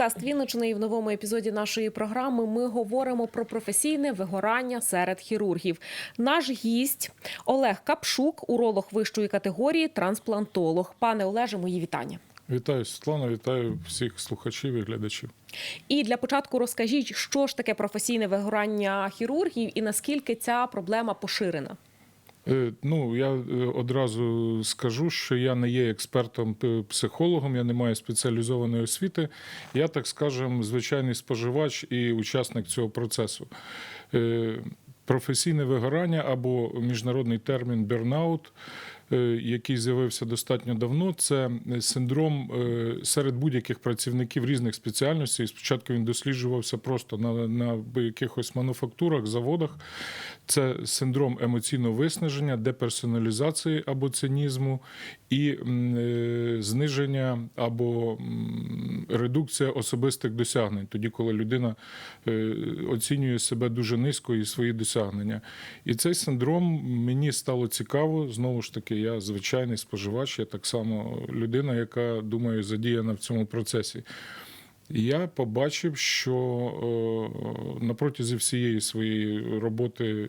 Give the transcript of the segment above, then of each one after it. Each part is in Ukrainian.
Подкаст Вінничини і в новому епізоді нашої програми ми говоримо про професійне вигорання серед хірургів. Наш гість Олег Капшук, уролог вищої категорії, трансплантолог. Пане Олеже, мої вітання. Вітаю, Світлана, вітаю всіх слухачів і глядачів. І для початку розкажіть, що ж таке професійне вигорання хірургів і наскільки ця проблема поширена. Е, Ну, я е, одразу скажу, що я не є експертом е, психологом, я не маю спеціалізованої освіти. Я, так скажем, звичайний споживач і учасник цього процесу. Професійне вигорання або міжнародний термін бернаут, який з'явився достатньо давно, це синдром е, серед будь-яких працівників різних спеціальностей. Спочатку він досліджувався просто на, на якихось мануфактурах, заводах. Це синдром емоційного виснаження, деперсоналізації або цинізму і е, зниження або редукція особистих досягнень, тоді, коли людина е, оцінює себе дуже низько і свої досягнення. І цей синдром мені стало цікаво. Знову ж таки, я звичайний споживач, я так само людина, яка думаю, задіяна в цьому процесі. Я побачив, що е, на протязі всієї своєї роботи,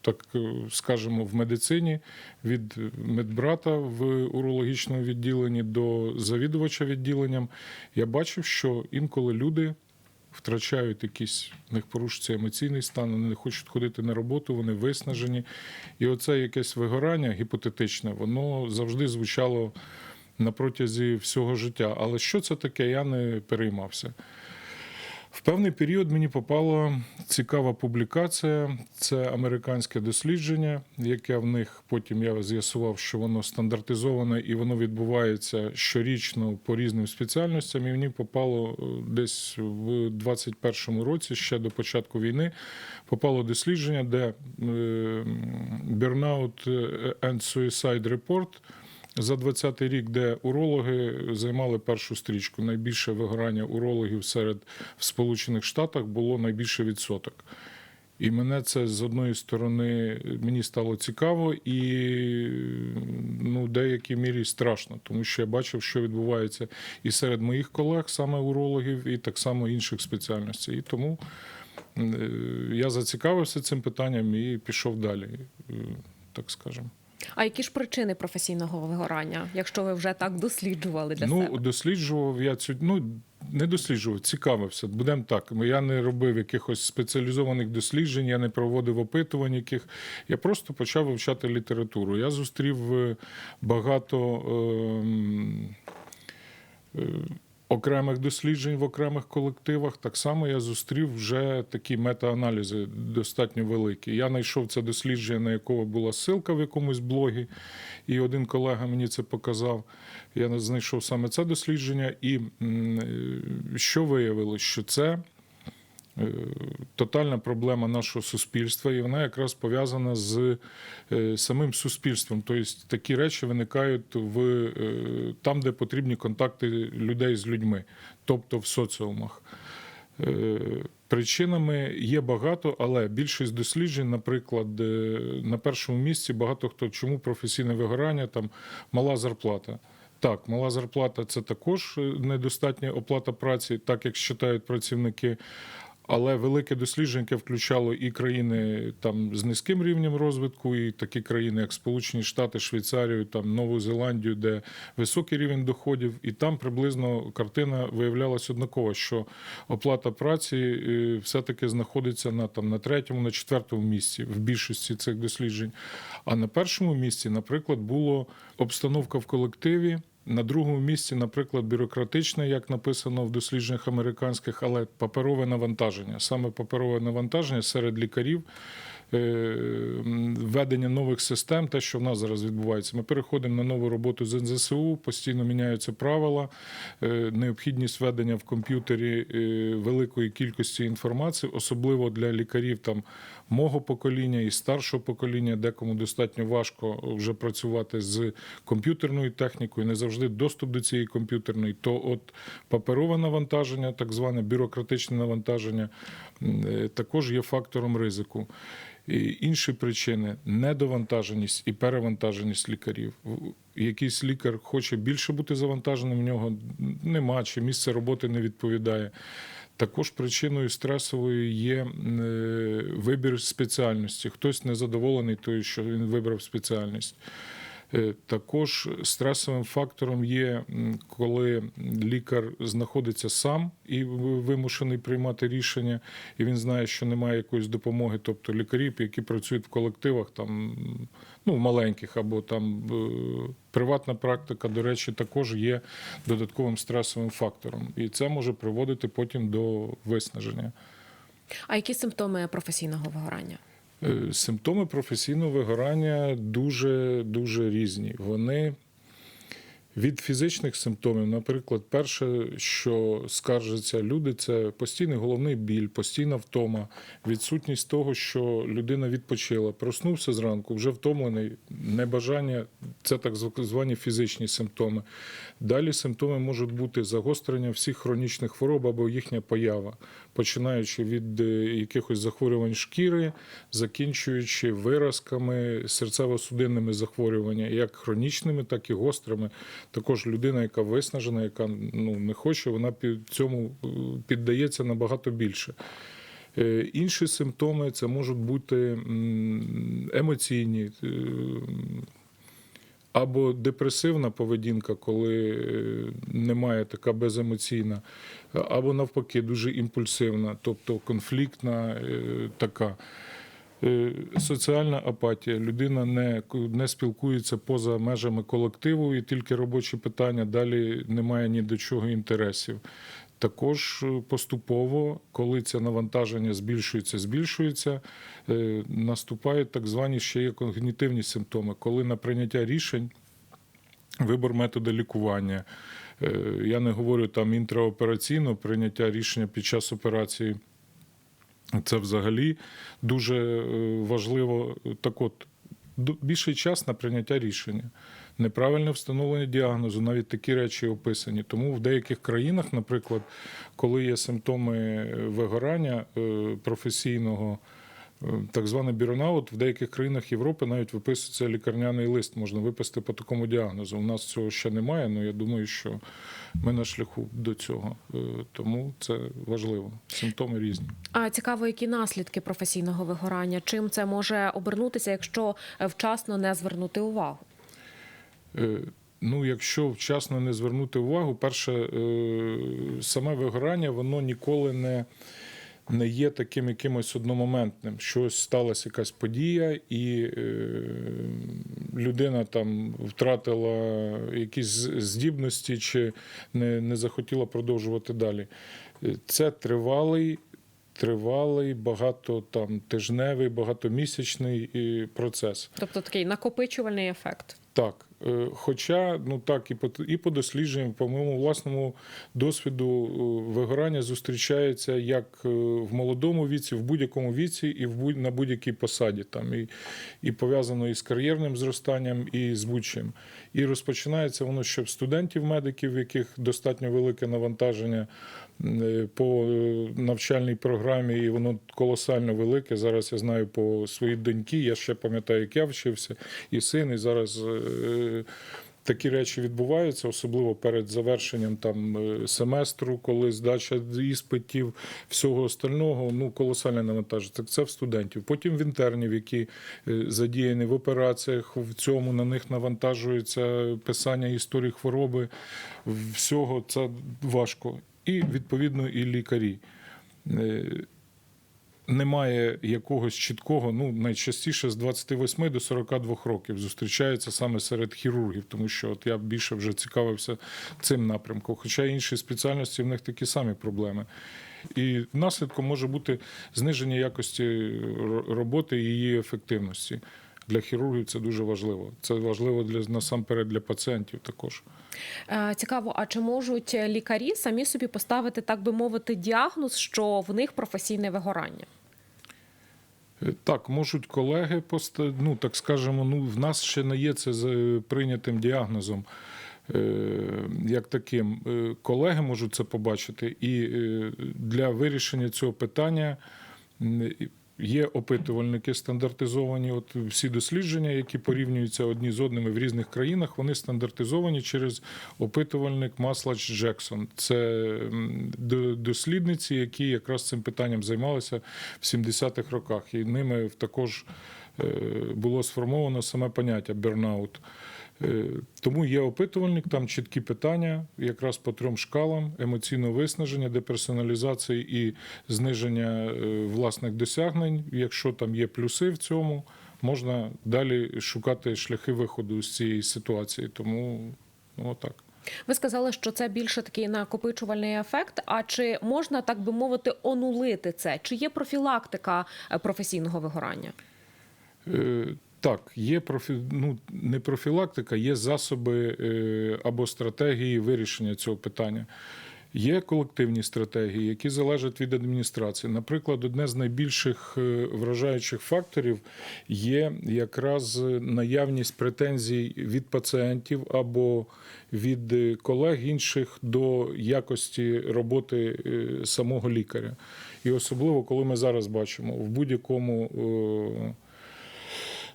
так е, скажемо, в медицині, від медбрата в урологічному відділенні до завідувача відділенням, я бачив, що інколи люди втрачають якісь, в них порушується емоційний стан, вони не хочуть ходити на роботу, вони виснажені. І оце якесь вигорання гіпотетичне, воно завжди звучало на протязі всього життя. Але що це таке, я не переймався. В певний період мені попала цікава публікація. Це американське дослідження, яке в них потім я з'ясував, що воно стандартизоване і воно відбувається щорічно по різним спеціальностям. І мені попало е, десь в 21-му році, ще до початку війни, попало дослідження, де е, Burnout and Suicide Report за 20-й рік, де урологи займали першу стрічку. Найбільше вигорання урологів серед в Сполучених Штатах було найбільше відсоток. І мене це з одної сторони мені стало цікаво і ну, в деякій мірі страшно, тому що я бачив, що відбувається і серед моїх колег, саме урологів, і так само інших спеціальностей. І тому е, я зацікавився цим питанням і пішов далі, е, так скажемо. А які ж причини професійного вигорання, якщо ви вже так досліджували для ну, себе? досліджував я цю. Ну, не досліджував, цікавився. Будемо так. Я не робив якихось спеціалізованих досліджень, я не проводив опитувань, яких я просто почав вивчати літературу. Я зустрів е, багато. Е, е, Окремих досліджень в окремих колективах так само я зустрів вже такі мета-аналізи достатньо великі. Я знайшов це дослідження, на якого була ссылка в якомусь блогі, і один колега мені це показав. Я знайшов саме це дослідження, і що виявилось, що це тотальна проблема нашого суспільства, і вона якраз пов'язана з е, самим суспільством. Тобто такі речі виникають в е, там, де потрібні контакти людей з людьми, тобто в соціумах. Причинами є багато, але більшість досліджень, наприклад, на першому місці багато хто чому професійне вигорання, там мала зарплата. Так, мала зарплата це також недостатня оплата праці, так як вважають працівники. Але велике дослідження включало і країни там з низьким рівнем розвитку, і такі країни, як Сполучені Штати, Швейцарію, там Нову Зеландію, де високий рівень доходів, і там приблизно картина виявлялася однакова, що оплата праці е, все-таки знаходиться на там на третьому, на четвертому місці в більшості цих досліджень. А на першому місці, наприклад, було обстановка в колективі. На другому місці, наприклад, бюрократичне, як написано в дослідженнях американських, але паперове навантаження. Саме паперове навантаження серед лікарів, введення нових систем, те, що в нас зараз відбувається. Ми переходимо на нову роботу з НЗСУ, постійно міняються правила, е, необхідність введення в комп'ютері е, великої кількості інформації, особливо для лікарів там мого покоління і старшого покоління, декому достатньо важко вже працювати з комп'ютерною технікою, не завжди доступ до цієї комп'ютерної, то от паперове навантаження, так зване бюрократичне навантаження, також є фактором ризику. Інші причини недовантаженість і перевантаженість лікарів. Якийсь лікар хоче більше бути завантаженим, в нього нема, чи місце роботи не відповідає. Також причиною стресовою є е, вибір спеціальності. Хтось незадоволений тою, що він вибрав спеціальність. Е, Також стресовим фактором є, коли лікар знаходиться сам і вимушений приймати рішення, і він знає, що немає якоїсь допомоги. Тобто лікарі, які працюють в колективах, там ну маленьких або там е, приватна практика, до речі, також є додатковим стресовим фактором, і це може приводити потім до виснаження. А які симптоми професійного вигорання? Е, Симптоми професійного вигорання дуже дуже різні. Вони від фізичних симптомів, наприклад, перше, що скаржаться люди, це постійний головний біль, постійна втома, відсутність того, що людина відпочила, проснувся зранку, вже втомлений, небажання це так звані фізичні симптоми. Далі симптоми можуть бути загострення всіх хронічних хвороб або їхня поява, починаючи від е, якихось захворювань шкіри, закінчуючи виразками, серцево-судинними захворюваннями, як хронічними, так і гострими. Також людина, яка виснажена, яка ну, не хоче, вона під цьому е, піддається набагато більше. Е, Інші симптоми це можуть бути емоційні. е, Або депресивна поведінка, коли немає така беземоційна, або навпаки, дуже імпульсивна, тобто конфліктна така. Е, Соціальна апатія. Людина не, не спілкується поза межами колективу і тільки робочі питання, далі немає ні до чого інтересів. Також е, поступово, коли це навантаження збільшується, збільшується, е, наступають так звані ще є когнітивні симптоми, коли на прийняття рішень вибор методу лікування. Я не говорю там інтраопераційно прийняття рішення під час операції. Це взагалі дуже е, важливо. Так от, більший час на прийняття рішення. Неправильне встановлення діагнозу, навіть такі речі описані. Тому в деяких країнах, наприклад, коли є симптоми вигорання е, професійного, е, так званий біронаут, в деяких країнах Європи навіть виписується лікарняний лист, можна виписати по такому діагнозу. У нас цього ще немає, але я думаю, що ми на шляху до цього. Е, Тому це важливо. Симптоми різні. А цікаво, які наслідки професійного вигорання? Чим це може обернутися, якщо вчасно не звернути увагу? Е, Ну, якщо вчасно не звернути увагу, перше, е, саме вигорання, воно ніколи не, не є таким якимось одномоментним. Щось сталася якась подія, і е, людина там втратила якісь здібності чи не, не захотіла продовжувати далі. Е, Це тривалий. Тривалий, багато там тижневий, багатомісячний е, процес. Тобто такий накопичувальний ефект. Так, хоча ну так і по і по дослідженням, по моєму власному досвіду, е, вигорання зустрічається як е, в молодому віці, в будь-якому віці, і в будь на будь-якій посаді. Там і, і пов'язано із кар'єрним зростанням, і з будь-чим. І розпочинається воно ще в студентів, медиків, в яких достатньо велике навантаження е, по е, навчальній програмі, і воно колосально велике. Зараз я знаю по своїй доньки. Я ще пам'ятаю, як я вчився, і син, і зараз. е, Такі речі відбуваються, особливо перед завершенням там е, семестру, коли здача іспитів, всього остального, ну колосальне навантаження. Так це в студентів. Потім в інтернів, які е, задіяні в операціях, в цьому на них навантажується писання історії хвороби. Всього це важко. І відповідно і лікарі. Е, немає якогось чіткого, ну найчастіше з 28 до 42 років зустрічається саме серед хірургів, тому що от я більше вже цікавився цим напрямком. Хоча інші спеціальності в них такі самі проблеми. І наслідком може бути зниження якості роботи і її ефективності. Для хірургів це дуже важливо. Це важливо для насамперед для пацієнтів також. Е, Цікаво, а чи можуть лікарі самі собі поставити, так би мовити, діагноз, що в них професійне вигорання? Е, Так, можуть колеги поста... ну так скажемо, ну в нас ще не є це з прийнятим діагнозом. е, Як таким Е, колеги можуть це побачити, і е, для вирішення цього питання Є опитувальники стандартизовані. От всі дослідження, які порівнюються одні з одними в різних країнах, вони стандартизовані через опитувальник Маслач Джексон. Це дослідниці, які якраз цим питанням займалися в 70-х роках. І ними також е, було сформовано саме поняття бернаут. Е, Тому є опитувальник, там чіткі питання, якраз по трьом шкалам: емоційного виснаження, деперсоналізації і зниження е, власних досягнень. Якщо там є плюси в цьому, можна далі шукати шляхи виходу з цієї ситуації. Тому ну, отак. Ви сказали, що це більше такий накопичувальний ефект. А чи можна так би мовити онулити це? Чи є профілактика е, професійного вигорання? Е, Так, є профі... ну, не профілактика, є засоби е, або стратегії вирішення цього питання. Є колективні стратегії, які залежать від адміністрації. Наприклад, одне з найбільших е, вражаючих факторів є якраз наявність претензій від пацієнтів або від е, колег інших до якості роботи е, самого лікаря. І особливо, коли ми зараз бачимо в будь-якому.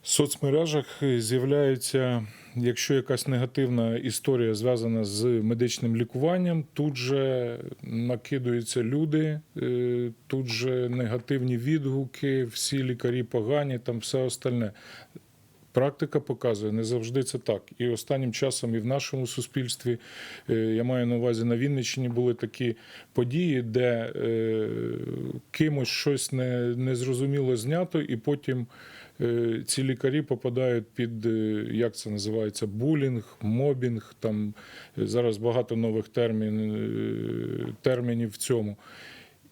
Е, соцмережах з'являються, якщо якась негативна історія зв'язана з медичним лікуванням, тут же накидуються люди, е, тут же негативні відгуки, всі лікарі погані, там все остальне. Практика показує, не завжди це так. І останнім часом і в нашому суспільстві, е, я маю на увазі на Вінниччині, були такі події, де е, кимось щось не, незрозуміло знято, і потім ці лікарі попадають під, е, як це називається, булінг, мобінг. Там е, зараз багато нових термін, е, термінів в цьому.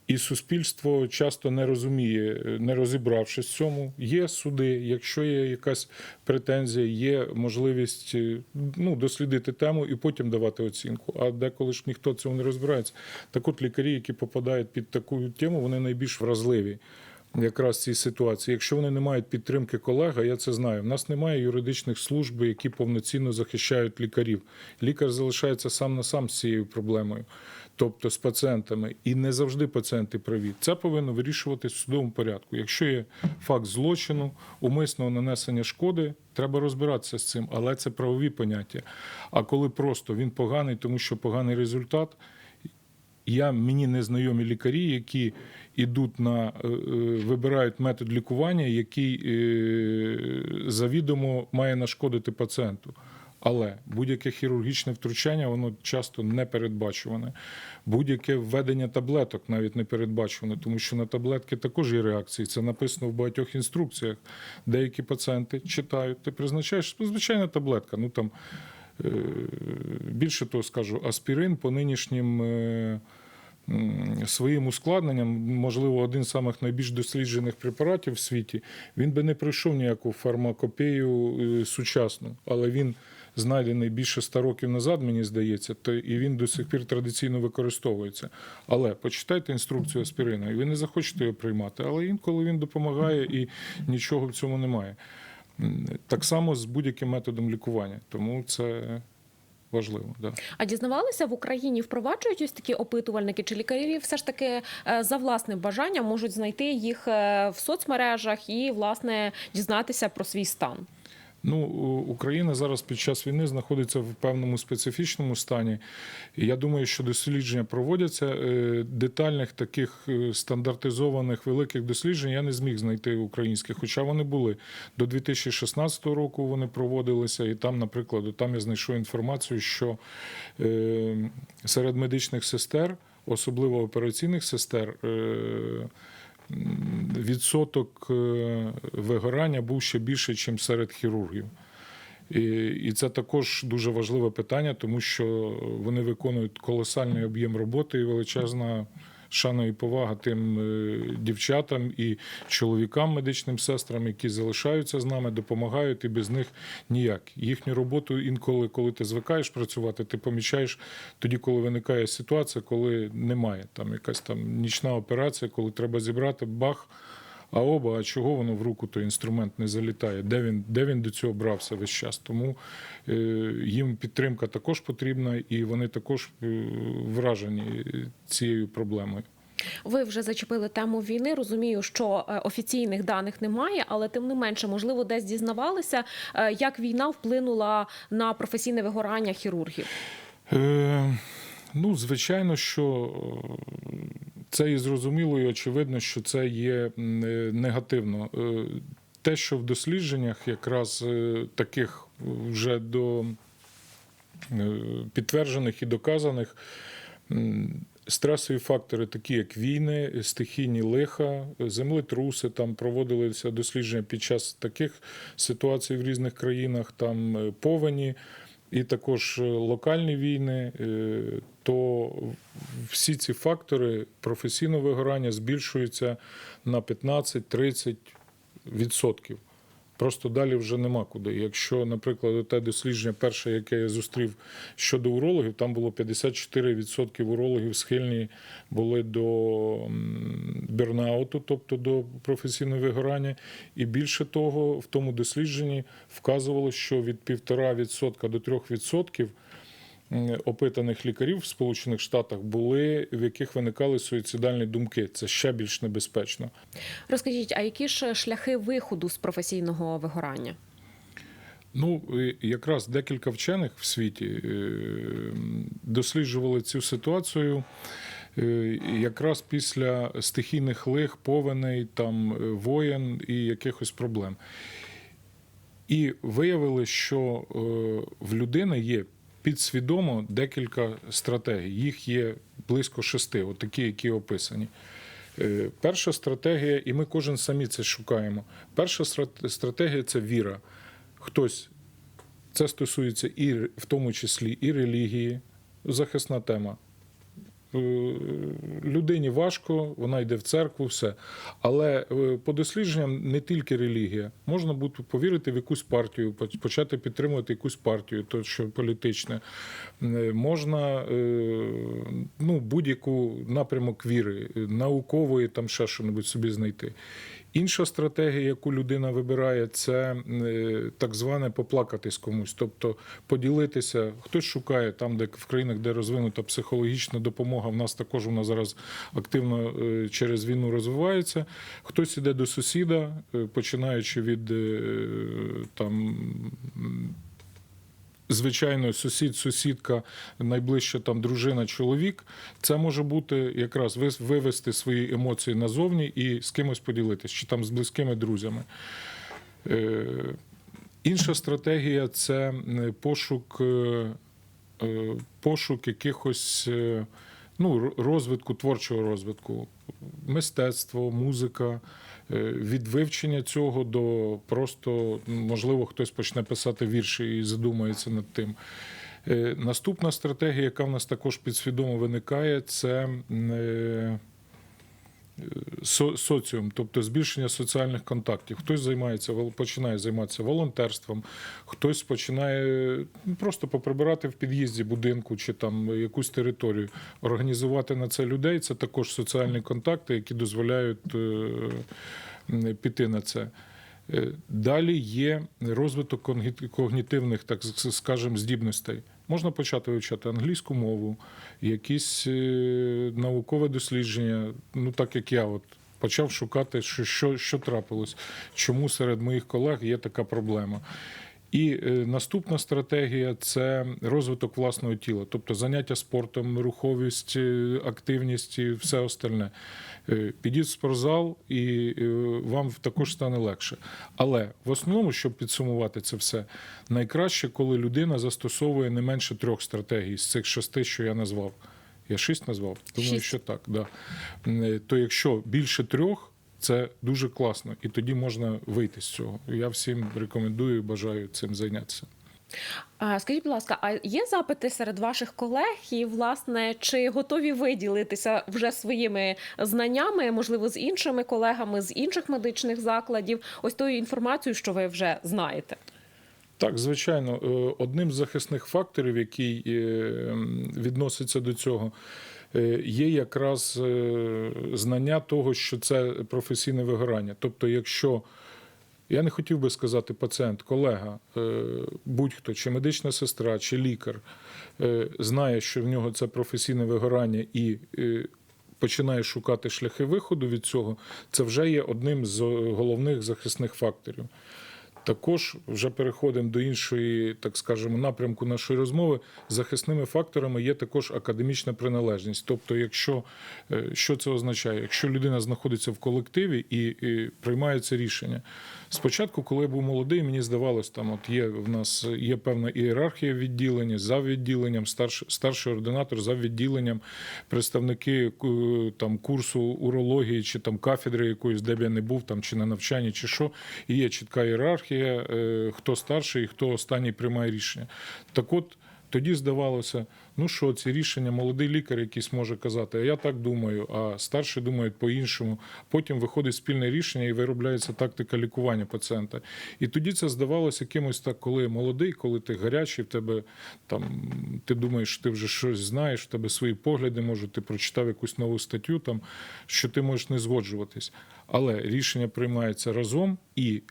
І суспільство часто не розуміє, не розібравшись в цьому. Є суди, якщо є якась претензія, є можливість е, ну, дослідити тему і потім давати оцінку. А деколи ж ніхто в цьому не розбирається. Так от лікарі, які попадають під таку тему, вони найбільш вразливі. Якраз цій ситуації, якщо вони не мають підтримки колег, а я це знаю. В нас немає юридичних служб, які повноцінно захищають лікарів. Лікар залишається сам на сам з цією проблемою, тобто з пацієнтами, і не завжди пацієнти праві. Це повинно вирішуватись в судовому порядку. Якщо є факт злочину, умисного нанесення шкоди, треба розбиратися з цим, але це правові поняття. А коли просто він поганий, тому що поганий результат. Я мені не знайомі лікарі, які йдуть на е, е, вибирають метод лікування, який е, завідомо має нашкодити пацієнту. Але будь-яке хірургічне втручання воно часто не передбачуване. Будь-яке введення таблеток навіть не передбачуване, тому що на таблетки також є реакції. Це написано в багатьох інструкціях. Деякі пацієнти читають. Ти призначаєш ну, звичайна таблетка. Ну там більше того скажу, аспірин по нинішнім. е, Своїм ускладненням, можливо, один з самих найбільш досліджених препаратів в світі, він би не пройшов ніяку фармакопею е, сучасну, але він знайдений більше ста років назад, мені здається, то і він до сих пір традиційно використовується. Але почитайте інструкцію аспірина, і ви не захочете його приймати. Але інколи він допомагає і нічого в цьому немає. Так само з будь-яким методом лікування, тому це важливо. Да. А дізнавалися в Україні впроваджують ось такі опитувальники, чи лікарі все ж таки е, за власним бажанням можуть знайти їх е, в соцмережах і власне дізнатися про свій стан. Ну, Україна зараз під час війни знаходиться в певному специфічному стані. Я думаю, що дослідження проводяться. Е, Детальних таких е, стандартизованих великих досліджень я не зміг знайти українських, хоча вони були до 2016 року. Вони проводилися, і там, наприклад, там я знайшов інформацію, що е, серед медичних сестер, особливо операційних сестер. Відсоток е, вигорання був ще більше, ніж серед хірургів. І, і це також дуже важливе питання, тому що вони виконують колосальний об'єм роботи і величезна шана і повага тим е, дівчатам і чоловікам, медичним сестрам, які залишаються з нами, допомагають, і без них ніяк. Їхню роботу інколи, коли ти звикаєш працювати, ти помічаєш тоді, коли виникає ситуація, коли немає там якась там нічна операція, коли треба зібрати бах. А оба, а чого воно в руку той інструмент не залітає? Де він, де він до цього брався весь час? Тому е, їм підтримка також потрібна, і вони також е, вражені цією проблемою. Ви вже зачепили тему війни. Розумію, що е, офіційних даних немає, але тим не менше, можливо, десь дізнавалися, е, як війна вплинула на професійне вигорання хірургів. Е, ну, звичайно, що це і зрозуміло, і очевидно, що це є е, негативно. Е, Те, що в дослідженнях якраз е, таких вже до підтверджених і доказаних. Стресові фактори, такі як війни, стихійні лиха, землетруси, там проводилися дослідження під час таких ситуацій в різних країнах, там повені і також е, локальні війни, е, то всі ці фактори професійного вигорання збільшуються на 15-30 відсотків. Просто далі вже нема куди. Якщо, наприклад, те дослідження перше, яке я зустрів щодо урологів, там було 54% урологів схильні були до бернауту, тобто до професійного вигорання. І більше того, в тому дослідженні вказувало, що від 1,5% до 3% м, опитаних лікарів в Сполучених Штатах були, в яких виникали суїцидальні думки. Це ще більш небезпечно. Розкажіть, а які ж шляхи виходу з професійного вигорання? Ну, якраз декілька вчених в світі е, досліджували цю ситуацію е, якраз після стихійних лих, повеней, там е, воєн і якихось проблем. І виявили, що в людини є підсвідомо декілька стратегій. Їх є близько шести, от такі, які описані. Е, Перша стратегія, і ми кожен самі це шукаємо. Перша страт- стратегія це віра. Хтось це стосується і в тому числі і релігії, захисна тема. Е, Людині важко, вона йде в церкву, все. Але е, по дослідженням не тільки релігія. Можна бути повірити в якусь партію, почати підтримувати якусь партію, то що політичне. Е, Можна ну, будь-яку напрямок віри, наукової, там ще що-небудь собі знайти. Інша стратегія, яку людина вибирає, це е, так зване поплакатись комусь, тобто поділитися. Хтось шукає там, де в країнах, де розвинута психологічна допомога. В нас також вона зараз активно е, через війну розвивається. Хтось іде до сусіда, е, починаючи від там. Звичайно, сусід, сусідка, найближча там дружина, чоловік. Це може бути якраз вивести свої емоції назовні і з кимось поділитися, чи там з близькими друзями. Е, Інша стратегія це е, пошук, е, пошук якихось ну, розвитку, творчого розвитку, мистецтво, музика. Е, Від вивчення цього до просто, можливо, хтось почне писати вірші і задумається над тим. Е, Наступна стратегія, яка в нас також підсвідомо виникає, це е, со- соціум, тобто збільшення соціальних контактів. Хтось займається, починає займатися волонтерством, хтось починає ну, просто поприбирати в під'їзді будинку чи там якусь територію, організувати на це людей. Це також соціальні контакти, які дозволяють е, піти на це. Е, Далі є розвиток когнітивних, так с- скажемо, здібностей. Можна почати вивчати англійську мову, якісь е, наукове дослідження. Ну так як я от почав шукати, що, що, що трапилось, чому серед моїх колег є така проблема. І е, наступна стратегія це розвиток власного тіла, тобто заняття спортом, руховість, е, активність і все остальне. Е, Підіть в спортзал, і вам також стане легше. Але в основному, щоб підсумувати це все, найкраще, коли людина застосовує не менше трьох стратегій з цих шести, що я назвав. Я шість назвав? Думаю, що так. Да. То якщо більше трьох, це дуже класно, і тоді можна вийти з цього. Я всім рекомендую і бажаю цим зайнятися. Скажіть, будь ласка, а є запити серед ваших колег, і власне чи готові ви ділитися вже своїми знаннями, можливо, з іншими колегами з інших медичних закладів, ось тою інформацією, що ви вже знаєте? Так, звичайно, Е, одним з захисних факторів, який е, відноситься до цього, є якраз е, знання того, що це професійне вигорання. Тобто, якщо я не хотів би сказати пацієнт, колега, е, будь-хто, чи медична сестра, чи лікар, е, знає, що в нього це професійне вигорання і е, починаєш шукати шляхи виходу від цього, це вже є одним з головних захисних факторів. Також вже переходимо до іншої, так скажемо, напрямку нашої розмови. Захисними факторами є також академічна приналежність. Тобто, якщо е, що це означає, якщо людина знаходиться в колективі і, і приймає це рішення. Спочатку, коли я був молодий, мені здавалось, там от є в нас є певна ієрархія відділення, за відділенням, старший, старший ординатор за відділенням, представники е, там курсу урології чи там кафедри якоїсь, де б я не був, там чи на навчанні, чи що, і є чітка ієрархія, е, хто старший і хто останній приймає рішення. Так от. Тоді здавалося, ну що ці рішення, молодий лікар якийсь може казати, а я так думаю, а старші думають по-іншому. Потім виходить спільне рішення і виробляється тактика лікування пацієнта. І тоді це здавалося якимось так, коли молодий, коли ти гарячий, в тебе там ти думаєш, що ти вже щось знаєш, в тебе свої погляди, може, ти прочитав якусь нову статтю, там що ти можеш не згоджуватись. Але рішення приймається разом і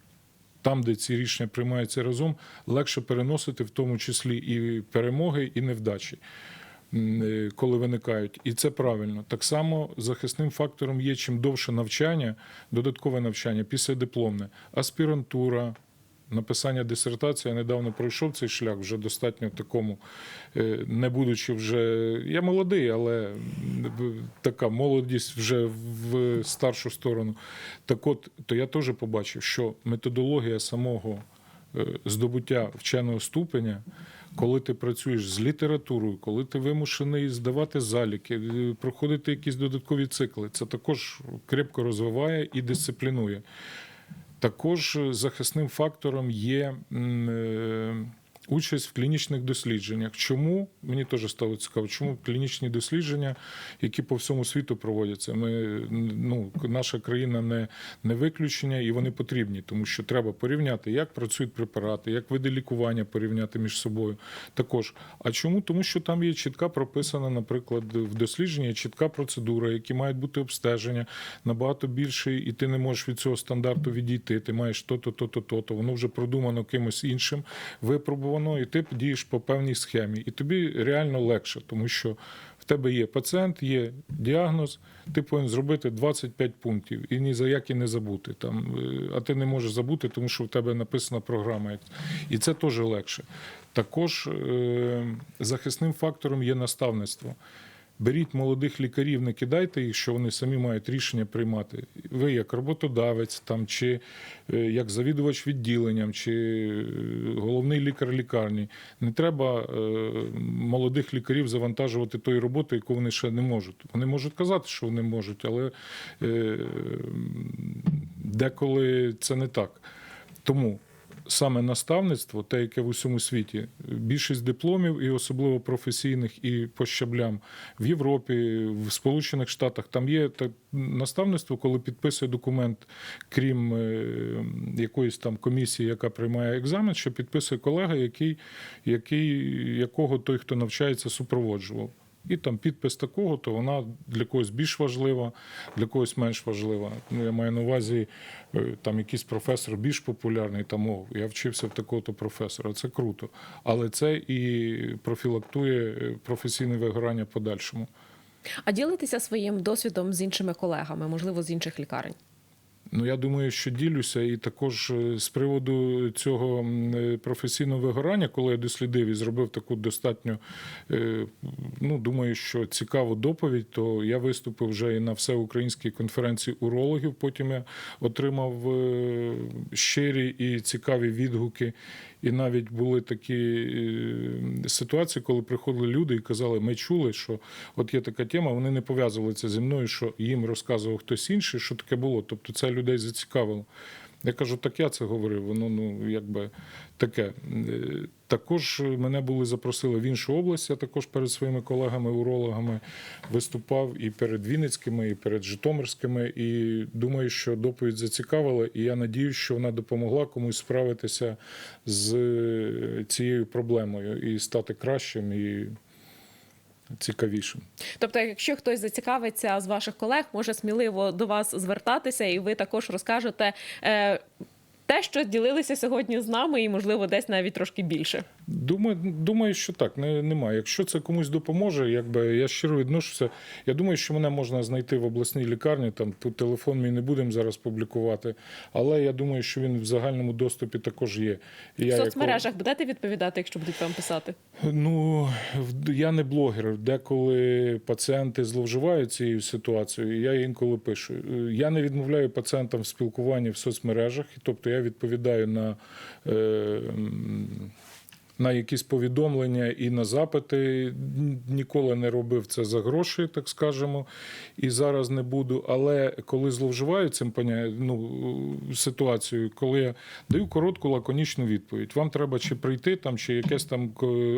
там, де ці рішення приймаються разом, легше переносити в тому числі і перемоги, і невдачі, е, коли виникають. І це правильно. Так само захисним фактором є чим довше навчання, додаткове навчання, після дипломне, аспірантура. Написання дисертації я недавно пройшов цей шлях вже достатньо такому, е, не будучи вже. Я молодий, але така молодість вже в старшу сторону. Так от, то я теж побачив, що методологія самого е, здобуття вченого ступеня, коли ти працюєш з літературою, коли ти вимушений здавати заліки, е, проходити якісь додаткові цикли, це також крепко розвиває і дисциплінує. Також захисним фактором є е, участь в клінічних дослідженнях. Чому мені теж стало цікаво, чому клінічні дослідження, які по всьому світу проводяться? Ми ну наша країна не, не виключення, і вони потрібні, тому що треба порівняти, як працюють препарати, як види лікування порівняти між собою. Також, а чому? Тому що там є чітка прописана, наприклад, в дослідженні чітка процедура, які мають бути обстеження набагато більше, і ти не можеш від цього стандарту відійти. Ти маєш то-то, то-то, то-то. Воно вже продумано кимось іншим, випробувано, і ти дієш по певній схемі. І тобі реально легше, тому що в тебе є пацієнт, є діагноз, ти повинен зробити 25 пунктів і ні за які не забути. Там, е, а ти не можеш забути, тому що в тебе написана програма. І це теж легше. Також е, захисним фактором є наставництво. Беріть молодих лікарів, не кидайте їх, що вони самі мають рішення приймати. Ви як роботодавець, там, чи е, як завідувач відділенням, чи е, головний лікар лікарні. Не треба е, молодих лікарів завантажувати тою роботою, яку вони ще не можуть. Вони можуть казати, що вони можуть, але деколи це не так. Тому саме наставництво, те, яке в усьому світі, більшість дипломів, і особливо професійних, і по щаблям в Європі, в Сполучених Штатах, там є так, наставництво, коли підписує документ, крім е, якоїсь там комісії, яка приймає екзамен, що підписує колега, який, який, якого той, хто навчається, супроводжував. І там підпис такого, то вона для когось більш важлива, для когось менш важлива. Ну, я маю на увазі, е, там якийсь професор більш популярний, там о, я вчився в такого-то професора. Це круто. Але це і профілактує е, професійне вигорання подальшому. А ділитися своїм досвідом з іншими колегами, можливо, з інших лікарень. Ну, я думаю, що ділюся, і також е, з приводу цього е, професійного вигорання, коли я дослідив і зробив таку достатньо, е, ну думаю, що цікаву доповідь, то я виступив вже і на всеукраїнській конференції урологів. Потім я отримав щирі і цікаві відгуки. І навіть були такі е, ситуації, коли приходили люди і казали, ми чули, що от є така тема, вони не пов'язували це зі мною, що їм розказував хтось інший, що таке було. Тобто це людей зацікавило. Я кажу, так я це говорив, воно ну якби таке. Е, Також мене були запросили в іншу область. Я також перед своїми колегами-урологами виступав і перед Вінницькими, і перед Житомирськими. І думаю, що доповідь зацікавила, і я надіюсь, що вона допомогла комусь справитися з е, цією проблемою і стати кращим і цікавішим. Тобто, якщо хтось зацікавиться з ваших колег, може сміливо до вас звертатися, і ви також розкажете. Е, те, що ділилися сьогодні з нами, і можливо десь навіть трошки більше. Думаю, думаю, що так, не, немає. Якщо це комусь допоможе, якби я щиро відношуся. Я думаю, що мене можна знайти в обласній лікарні. Там тут телефон мій не будемо зараз публікувати. Але я думаю, що він в загальному доступі також є. І В я як- соцмережах будете відповідати, якщо будуть вам писати? Ну, я не блогер. Деколи пацієнти зловживають цією ситуацією, я інколи пишу. Я не відмовляю пацієнтам в спілкуванні в соцмережах, тобто я відповідаю на. Е, на якісь повідомлення і на запити ніколи не робив це за гроші, так скажемо, і зараз не буду. Але коли зловживаю цим ну, ситуацією, коли я даю коротку лаконічну відповідь, вам треба чи прийти там, чи якесь там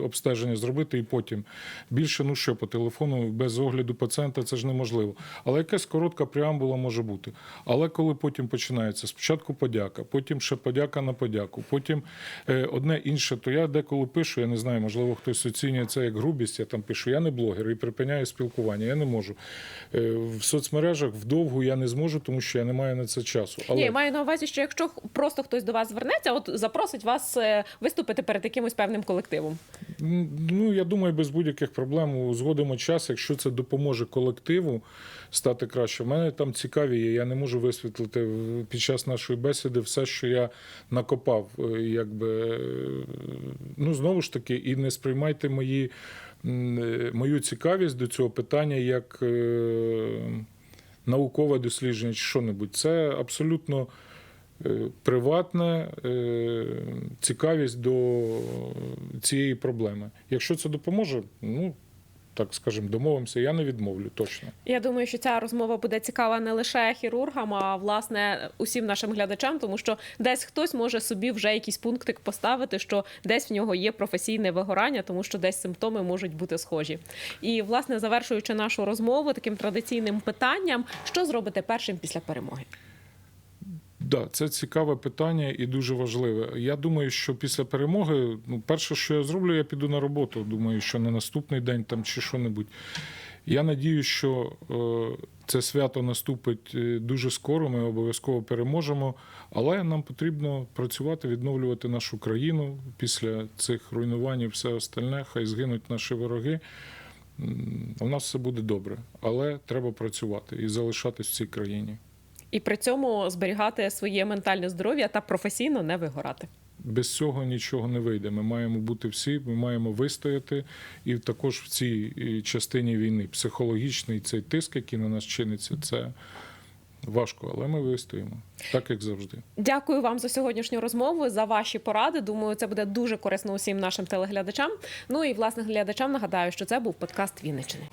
обстеження зробити, і потім більше, ну що по телефону без огляду пацієнта це ж неможливо. Але якась коротка преамбула може бути. Але коли потім починається спочатку подяка, потім ще подяка на подяку, потім е, одне інше, то я деколи пишу, я не знаю, можливо, хтось оцінює це як грубість. Я там пишу, я не блогер і припиняю спілкування. Я не можу. Е, В соцмережах вдовгу я не зможу, тому що я не маю на це часу. Але Ні, маю на увазі, що якщо просто хтось до вас звернеться, от запросить вас е, виступити перед якимось певним колективом. Ну, я думаю, без будь-яких проблем узгодимо час, якщо це допоможе колективу стати краще. У мене там цікаві є. Я не можу висвітлити під час нашої бесіди все, що я накопав. Е, Якби, е, ну, знову ж таки, і не сприймайте мої, е, мою цікавість до цього питання як наукове дослідження чи що-небудь. Це абсолютно приватна цікавість до цієї проблеми. Якщо це допоможе, ну так скажемо, домовимося, я не відмовлю точно. Я думаю, що ця розмова буде цікава не лише хірургам, а власне усім нашим глядачам, тому що десь хтось може собі вже якийсь пунктик поставити, що десь в нього є професійне вигорання, тому що десь симптоми можуть бути схожі. І власне завершуючи нашу розмову таким традиційним питанням, що зробите першим після перемоги? Да, це цікаве питання і дуже важливе. Я думаю, що після перемоги, ну, перше, що я зроблю, я піду на роботу. Думаю, що на наступний день там чи що-небудь. Я надію, що е, це свято наступить е, дуже скоро. Ми обов'язково переможемо. Але нам потрібно працювати, відновлювати нашу країну після цих руйнувань і все остальне. Хай згинуть наші вороги. У нас все буде добре, але треба працювати і залишатись в цій країні. І при цьому зберігати своє ментальне здоров'я та професійно не вигорати. Без цього нічого не вийде. Ми маємо бути всі, ми маємо вистояти. І також в цій е, частині війни психологічний цей тиск, який на нас чиниться, це важко, але ми вистоїмо, так як завжди. Дякую вам за сьогоднішню розмову, за ваші поради. Думаю, це буде дуже корисно усім нашим телеглядачам. Ну і власне глядачам нагадаю, що це був подкаст Вінничини.